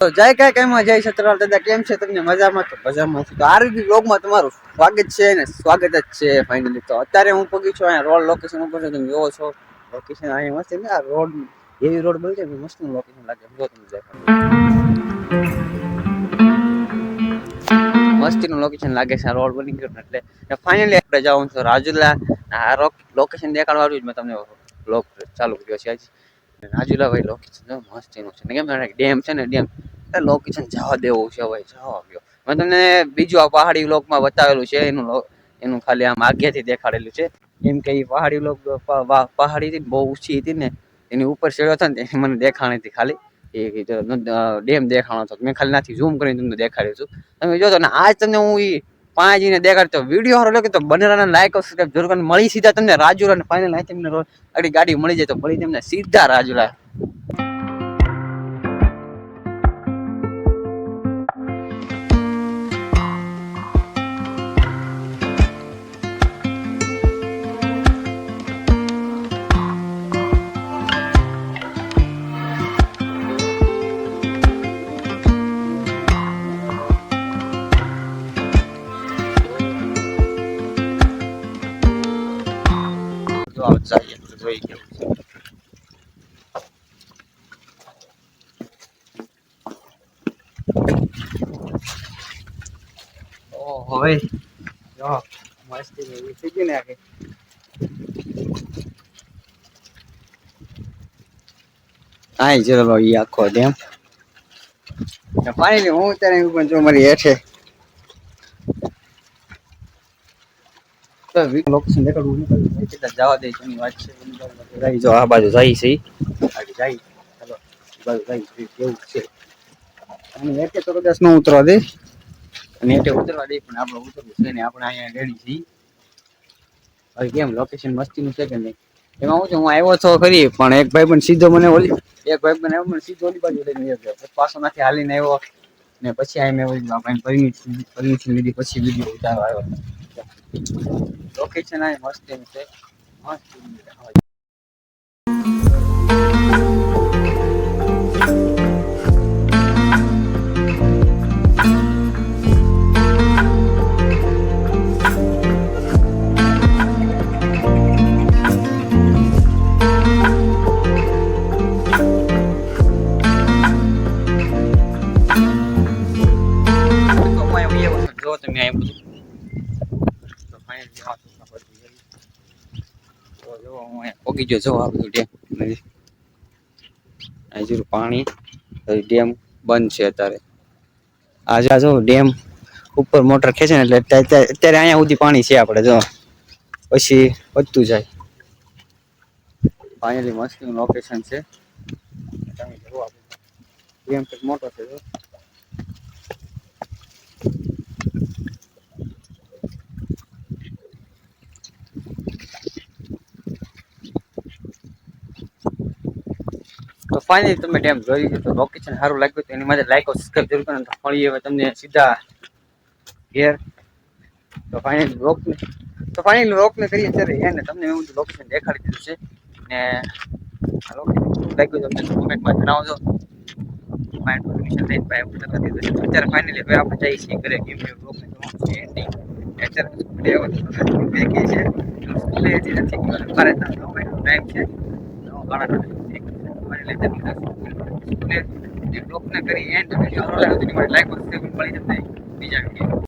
જય કઈ કેમ જય સતરાલ દાદા, કેમ છે તમને? મજામાં? તો મજામાં. તો આરબી બ્લોગમાં તમારું સ્વાગત છે ને સ્વાગત જ છે ફાઇનલી તો અત્યારે હું પગી છું અહીંયા રોડ લોકેશન ઉપર. તમે જોવો છો લોકેશન અહીંયા મસ્ત આ રોડ એવી રોડ બની છે મસ્ત લોકેશન લાગે. જો તમે દેખાડો મસ્તીનું લોકેશન લાગે છે આ રોડ બની ગયો એટલે. ફાઇનલી આપણે જવાનું છું રાજુલા. આ લોકેશન દેખાડવાનું જ મેં તમને બ્લોગ ચાલુ કર્યો છે આજ. રાજુલા ભાઈ લોકેશન મસ્તીનું છે. ને કેમ ડેમ છે ને ડેમ લોકેશન જવા દેવું છે ભાઈ, જવા ગયો મેં તમને બીજું આ પહાડી લોકમાં બતાવેલું છે, એનું એનું ખાલી આમ આગેથી દેખાડેલું છે. કેમ કે એ પહાડી લોક પહાડી હતી બહુ ઊંચી હતી ને, એની ઉપર ચડ્યો હતો ને મને દેખાણી હતી ખાલી. એ ડેમ દેખાણો હતો. મેં ખાલી નાથી ઝૂમ કરીને તમને દેખાડ્યું છું. તમે જોતો ને, આજ તમને હું ઈ પાંચજીને દેખાડતો વીડિયો હારો લાગે તો બનેરાને લાઈક સબસ્ક્રાઈબ જરૂર કરીને મળી સીધા તમને રાજુલા અને ફાઇનલ અહીં તમને આગળ ગાડી મળી જાય તો મળી તમને સીધા રાજુલા આવ જઈએ તો જોઈ કેવું છે ઓહો ભાઈ જો મસ્તી એવી થઈ ગઈ ને આખી આય ચલો ઈ આખો ડેમ ફાઇનલી હું ત્યારે પણ જો મારી હેઠે તો વીક લોકેશન દેખાડવું નહીં કેટલા જવા દે છે એની વાત છે જો આ બાજુ જાય છે. જાય. ચાલો બાજુ જાય છે કેવું છે. અને તો કદાચ ન ઉતરવા દે. અને એટલે ઉતરવા દે પણ આપણે ઉતરવું છે ને આપણે અહીંયા રેડી છીએ. હવે કેમ લોકેશન મસ્તીનું છે કે નહીં? એમાં હું છે હું આવ્યો તો ખરી પણ એક ભાઈ પણ સીધો મને ઓલી એક ભાઈ પણ આવ્યો સીધો ઓલી બાજુ લઈને ગયો પછી નાથી હાલીને આવ્યો. ને પછી આ મેં ઓલી આપણે પરમિશન પરમિશન લીધી પછી વીડિયો ઉતારવા આવ્યો. લોકેશન આ મસ્ત એમ છે મસ્ત એમ છે. તો હું અહીં આવ્યો છું. જો તમે અહીં બધું તો finally આ તો બધું જઈ. તો જો હું જો આ બધું ડેમ હજુ પાણી ડેમ બંધ છે અત્યારે. આજે જો ડેમ ઉપર મોટર ખેંચે ને એટલે અત્યારે અહીંયા સુધી પાણી છે આપણે, જો. પછી વધતું જાય. ફાઇનલી મસ્તનું લોકેશન છે. ડેમ મોટો છે, જો. તો ફાઇનલી તમે ડેમ જોઈ લીધું તો લોકેશન સારું લાગ્યું તો એની માટે લાઈક સબસ્ક્રાઇબ જરૂર કરો તો મળીએ હવે તમને સીધા ઘેર. તો ફાઇનલી રોક તો ફાઇનલી રોકને કરીએ અત્યારે. એને તમને એવું લોકેશન દેખાડી દીધું છે. ને આ લોકેશન કેવું લાગ્યું તમને કોમેન્ટમાં જણાવજો. માઇન્ડ પરમિશન લઈને ભાઈ આપણે લગાવી દીધું છે અત્યારે ફાઇનલી હવે આપણે જઈએ છીએ ઘરે. કેમ કે રોકને જવાનું છે ending. અત્યારે સ્કૂલે આવવાનું બે કે છે. સ્કૂલે હજી નથી. ગયો મારે ટાઈમ છે. તો ઘણા ઘણા એક મારી લઈ જતી સ્કૂલે એક બ્લોકને કરી એન્ડ લાઈક મળી જશે. બીજા વીડિયો